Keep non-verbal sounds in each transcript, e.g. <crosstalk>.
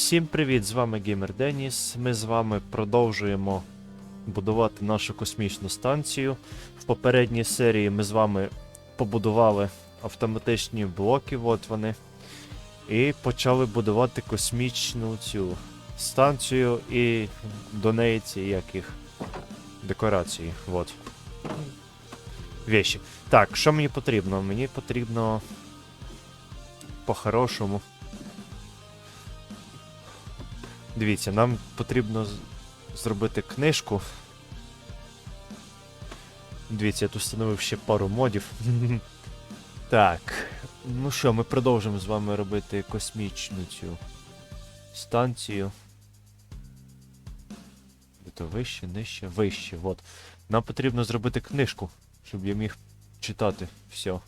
Всім привіт! З вами Геймер Деніс. Ми з вами продовжуємо будувати нашу космічну станцію. В попередній серії ми з вами побудували автоматичні блоки, от вони. І почали будувати космічну цю станцію і до неї ці як їх декорації. От. Вещі. Так, що мені потрібно? Мені потрібно по-хорошому. Дивіться, нам потрібно зробити книжку. Дивіться, я тут встановив ще пару модів. <laughs> Так. Ну що, ми продовжимо з вами робити космічну цю станцію. Де то вище, нижче, вище. От. Нам потрібно зробити книжку, щоб я міг читати все.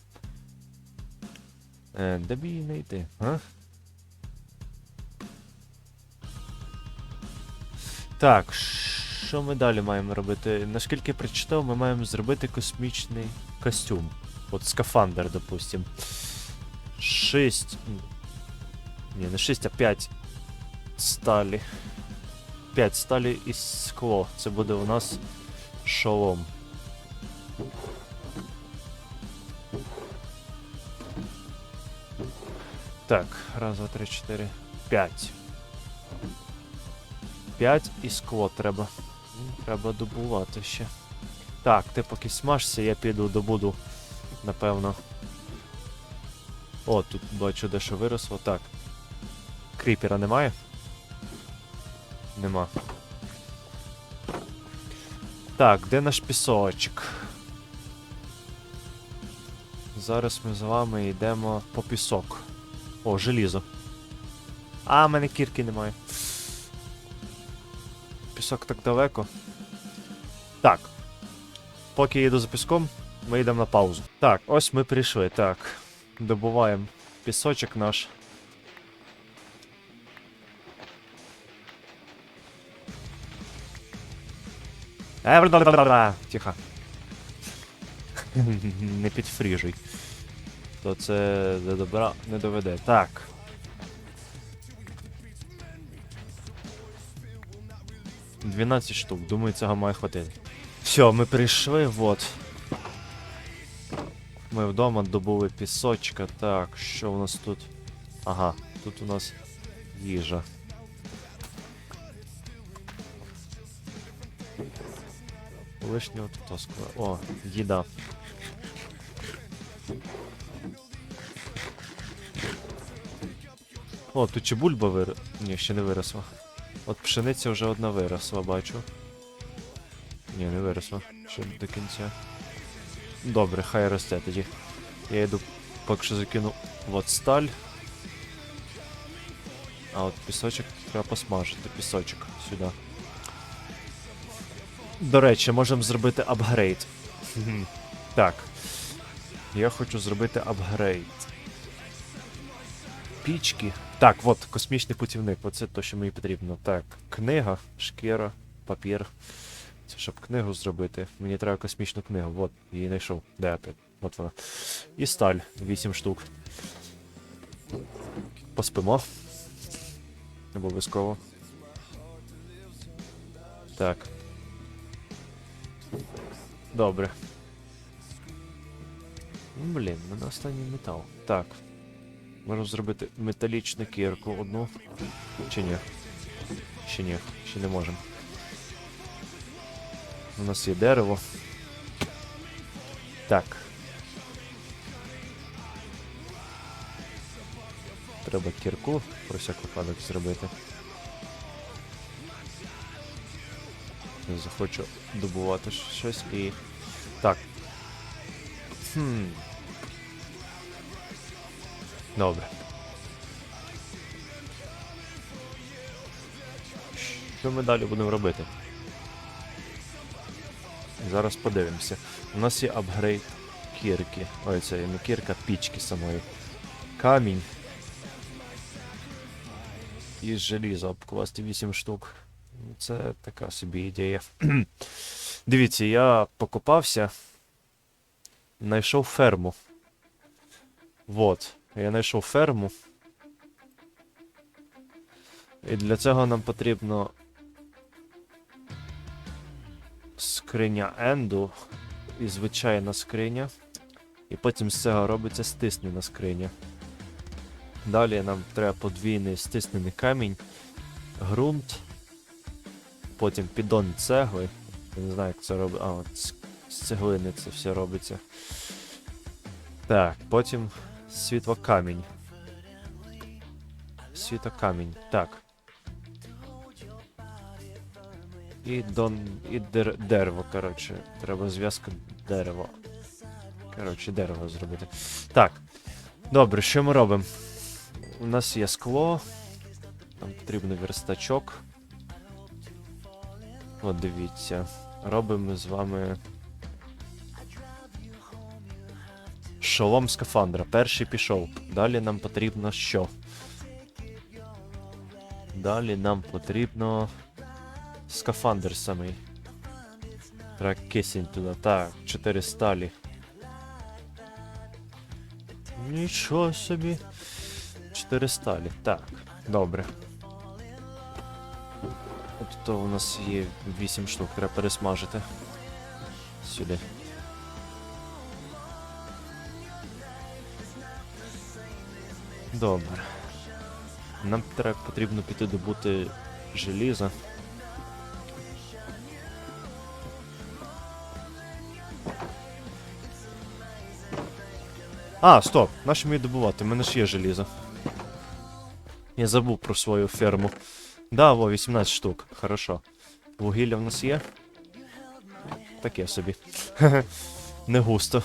Е, де б її знайти, а? Так, що ми далі маємо робити? Наскільки прочитав, ми маємо зробити космічний костюм. От скафандр, допустим. 6. Ні, не 6, а 5 сталі. 5 сталі і скло. Це буде у нас шолом. Так, раз, два, три, чотири, п'ять. 5 і скло треба. Треба добувати ще. Так, ти поки смажся, я піду добуду, напевно. О, тут бачу дещо виросло. Так. Кріпера немає? Нема. Так, де наш пісочок? Зараз ми з вами йдемо по пісок. О, желізо. А, в мене кірки немає. Пісок так далеко. Так. Поки я йду за піском, ми йдемо на паузу. Так, ось ми прийшли. Так. Добуваємо пісочок наш. Е. Тихо. <laughs> Не підфріжуй. То це до добра не доведе. Так. Дванадцять штук, думаю, цього має хватити. Все, ми прийшли, вот. Ми вдома добули пісочка. Так, що у нас тут? Ага, тут у нас їжа. Лишнього тут тоскла. О, їда. О, тут чи бульба вир... Ні, ще не виросла. От пшениця вже одна виросла, бачу. Ні, не виросла. Ще до кінця. Добре, хай росте тоді. Я йду поки що закину от сталь. А от пісочок треба посмажити. Пісочок сюди. До речі, можемо зробити апгрейд. Так. Я хочу зробити апгрейд. Пічки. Так, от, космічний путівник. Оце те, що мені потрібно. Так, книга, шкіра, папір. Це щоб книгу зробити. Мені треба космічну книгу. От, її знайшов. Де ти? От вона. І сталь 8 штук. Поспимо. Обов'язково. Так. Добре. Блін, мене останній метал. Так. Можу зробити металічну кірку одну. Чи ні? Ще ні, ще не можемо. У нас є дерево. Так. Треба кірку про всяк випадок зробити. Я захочу добувати щось і. Так. Хм. Добре. Що ми далі будемо робити? Зараз подивимося. У нас є апгрейд кірки. Ой, це не кірка, пічки самої. Камінь. І желізо обкласти 8 штук. Ну, Це така собі ідея. <clears throat> Дивіться, я покопався. Знайшов ферму. Вот. Я знайшов ферму. І для цього нам потрібно скриня енду і звичайна скриня. І потім з цього робиться стиснена скриня. Далі нам треба подвійний стиснений камінь, ґрунт, потім піддон цегли. Я не знаю, як це робить. А, от з, цеглини це все робиться. Так, потім світлокамінь. Світокамінь. Так. І дон. І дер, дерево, коротше. Треба зв'язка дерева. Коротше, дерево зробити. Так. Добре, що ми робимо? У нас є скло. Нам потрібен верстачок. От дивіться. Робимо з вами. Шолом скафандра. Перший пішов. Далі нам потрібно що? Далі нам потрібно. Скафандр самий. Треба кисень туди. Так, 4 сталі. Нічого собі. 4 сталі. Так, добре. От то у нас є 8 штук, треба пересмажити. Сюди. Добре. Нам треба потрібно піти добути желіза. А, стоп! Нащо мені добувати? У мене ж є желізо. Я забув про свою ферму. Да, во, 18 штук. Хорошо. Вугілля в нас є? Таке собі. <laughs> Не густо.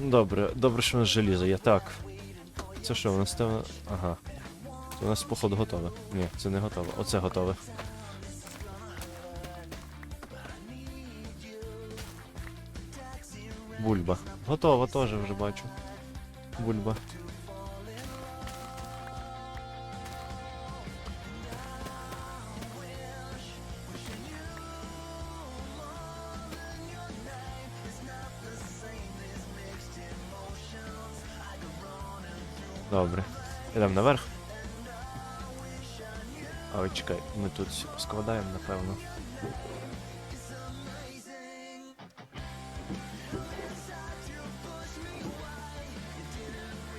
Добре, добре, що у нас желізо є. Так. Це що, у нас там. Ага. Це у нас, походу, готове. Ні, це не готове. Оце готове. Бульба. Готова теж вже бачу. Бульба. Добре. Ідемо наверх. А ой, чекай, ми тут всі поскладаємо, напевно.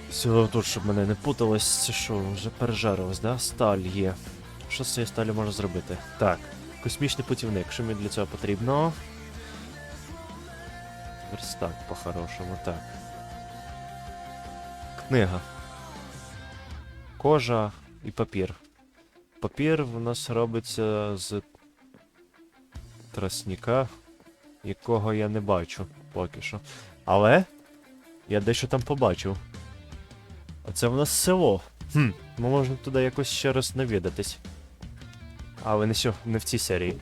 Все тут, щоб мене не путалось, що, вже пережарилось, да? Сталь є. Що з цією сталі можна зробити? Так, космічний путівник, що мені для цього потрібно? Верстак по-хорошому, так. Книга. Кожа і папір. Папір в нас робиться з тростника, якого я не бачу поки що. Але я дещо там побачив. А це в нас село. Хм, ми можемо туди якось ще раз навідатись. Але не, сьо, не в цій серії.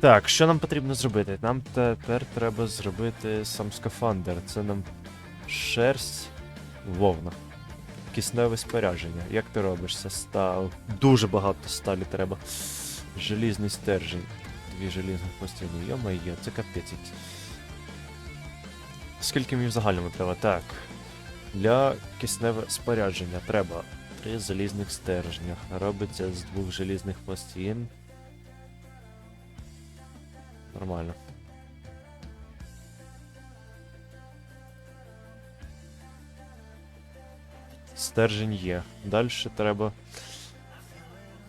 Так, що нам потрібно зробити? Нам тепер треба зробити сам скафандр. Це нам шерсть вовна. Кисневе спорядження. Як ти робиш це? Став. Дуже багато сталі треба. Желізний стержень. Дві желізних пластини. Йо-моє, це капець. Скільки мені в загальному треба? Так. Для кисневе спорядження треба три залізних стержня. Робиться з двох желізних пластин. Нормально. Стержень є. Далі треба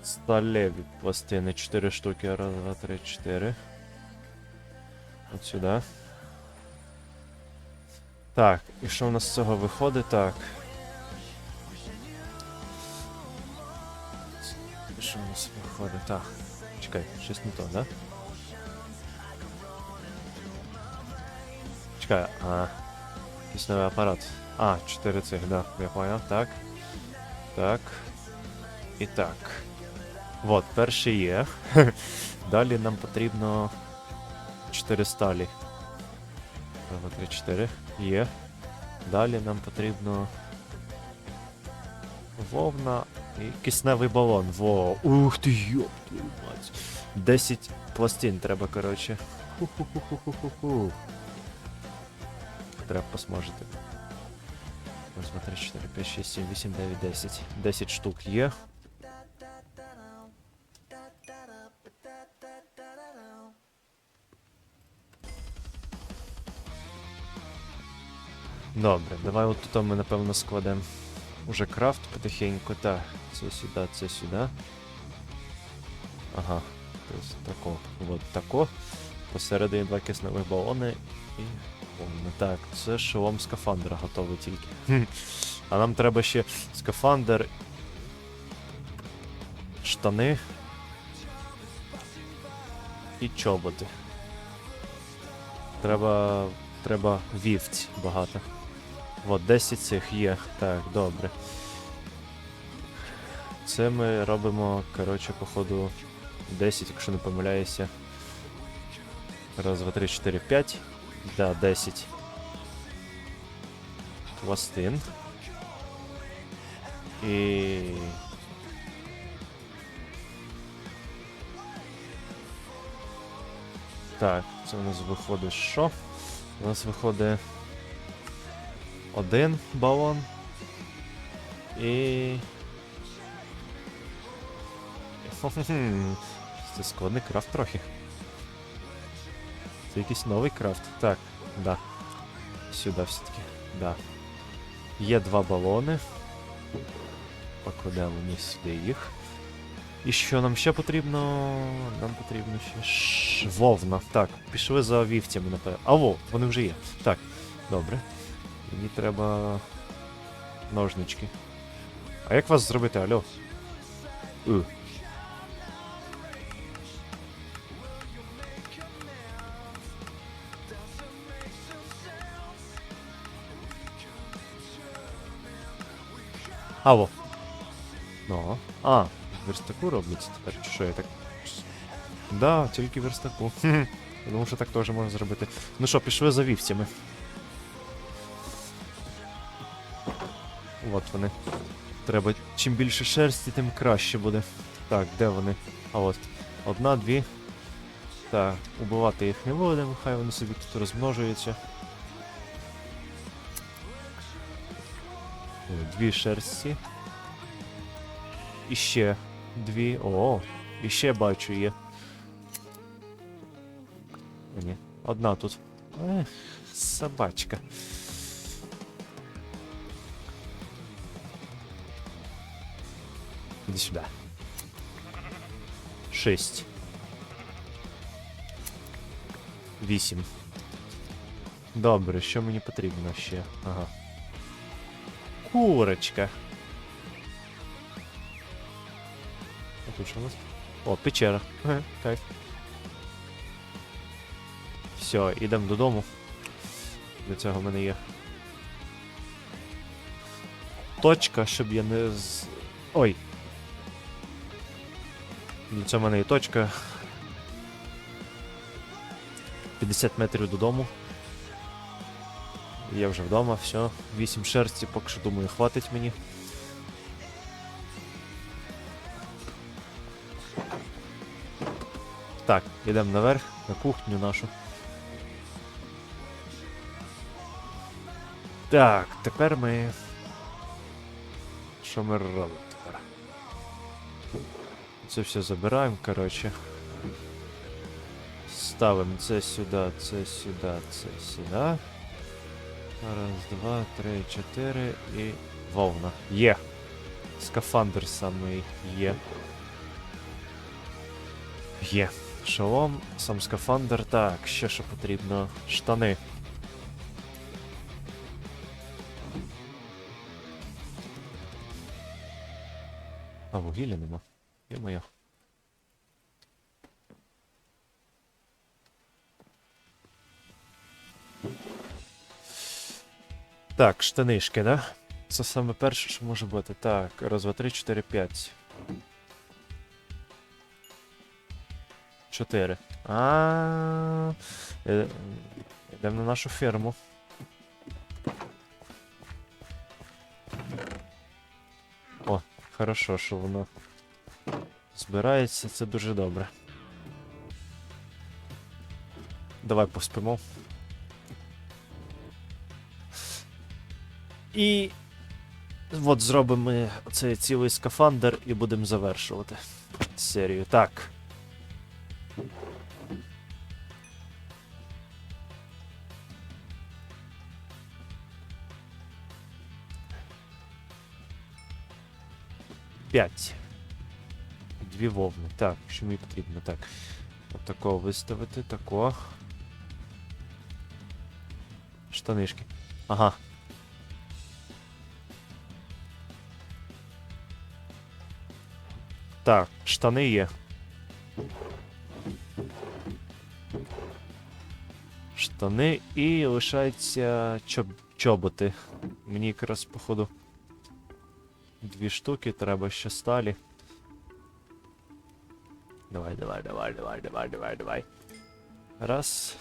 сталеві пластини. 4 штуки. Раз, два, три, чотири. От сюди. Так, і що у нас з цього виходить? Так. Що у нас виходить? Так. Чекай, щось не то, да? Чекай, а. Кисневий апарат. А, 4 цих, да, я понял. Так. Так. І так. Вот, перший є. <laughs> Далі нам потрібно 4 сталі. 2, 3, 4. Є. Далі нам потрібно. Вовна і кисневий балон. Во. Ух ти, йоп твою мать. 10 пластин треба, коротше. Ху-ху-ху-ху-ху-ху. Треба посмажити. Раз, два, три, чотири, п'ять, шість, сім, вісім, дев'ять, десять. Десять штук є. Добре, давай от тут ми напевно складемо уже крафт потихеньку. Так, це сюди, це сюди. Ага. Тобто тако. От тако. Посередині два кисневих балони і. повно. Так, це шолом скафандра готовий тільки. А нам треба ще скафандр. Штани. І чоботи. Треба. Треба вівць багато. От, 10 цих є. Так, добре. Це ми робимо, коротше, походу 10, якщо не помиляюся. Раз, два, три, чотири, п'ять. Да, 10. Пластин. І. Так, це у нас виходить що? У нас виходить один балон. І. <laughs> Це складний крафт трохи. Якийсь новий крафт. Так, да. Сюди все-таки. Да. Є два балони. Покладемо ми сюди їх. І що нам ще потрібно? Нам потрібно ще ш... вовна. Так, пішли за вівцями, напевно. А во, вони вже є. Так, добре. Мені треба. Ножнички. А як вас зробити, алло? У. Алло. Ну. А, верстаку робиться тепер, чи що я так. Да, тільки верстаку. <laughs> Думав, що так теж можна зробити. Ну що, пішли за вівцями. От вони. Треба чим більше шерсті, тим краще буде. Так, де вони? А от. Одна, дві. Так, убивати їх не будемо, хай вони собі тут розмножуються. Дві шерсті. І ще дві. О, і ще бачу є. О, Ні, одна тут. Ех, собачка. Иди сюда. Шесть. Вісім. Добре, що мені потрібно ще? Ага. Курочка. А тут що у нас? О, печера. Ага, кайф. Все, ідемо додому. Для цього в мене є. Точка, щоб я не з. Ой. Для цього в мене є точка. 50 метрів додому. Я вже вдома, все. 8 шерсті, поки що думаю, хватить мені. Так, йдемо наверх, на кухню нашу. Так, тепер ми. Що ми робимо тепер? Це все забираємо, коротше. Ставимо це сюди, це сюди, це сюди. Раз, два, три, чотири і. Вовна. Є. Скафандр самий є. Є. Шолом, сам скафандр. Так, ще що потрібно. Штани. А вугілля нема. Є моя. Так, штанишки, да? Це саме перше, що може бути. Так, раз, два, три, чотири, п'ять. Чотири. А. Е, Йдемо на нашу ферму. О, хорошо, що воно збирається, це дуже добре. Давай поспимо. І от зробимо цей цілий скафандр і будемо завершувати серію. Так. П'ять. Дві вовни. Так, що мені потрібно? Так. Отако виставити, тако. Штанишки. Ага. Так, штани є. Штани і лишається чоб... чоботи. Мені якраз, походу. Дві штуки, треба ще сталі. Давай, давай, давай, давай, давай, давай, давай. Раз.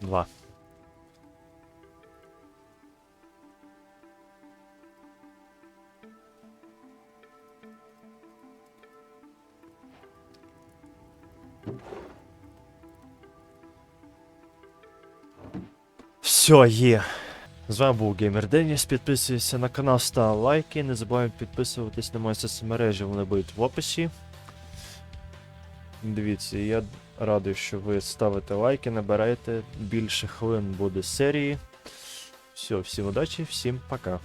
Два. Все, є. З вами був Геймер Деніс. Підписуйся на канал, став лайки. Не забуваємо підписуватись на мої соцмережі, вони будуть в описі. Дивіться, я радий, що ви ставите лайки, набираєте. Більше хвилин буде серії. Все, всім удачі, всім пока.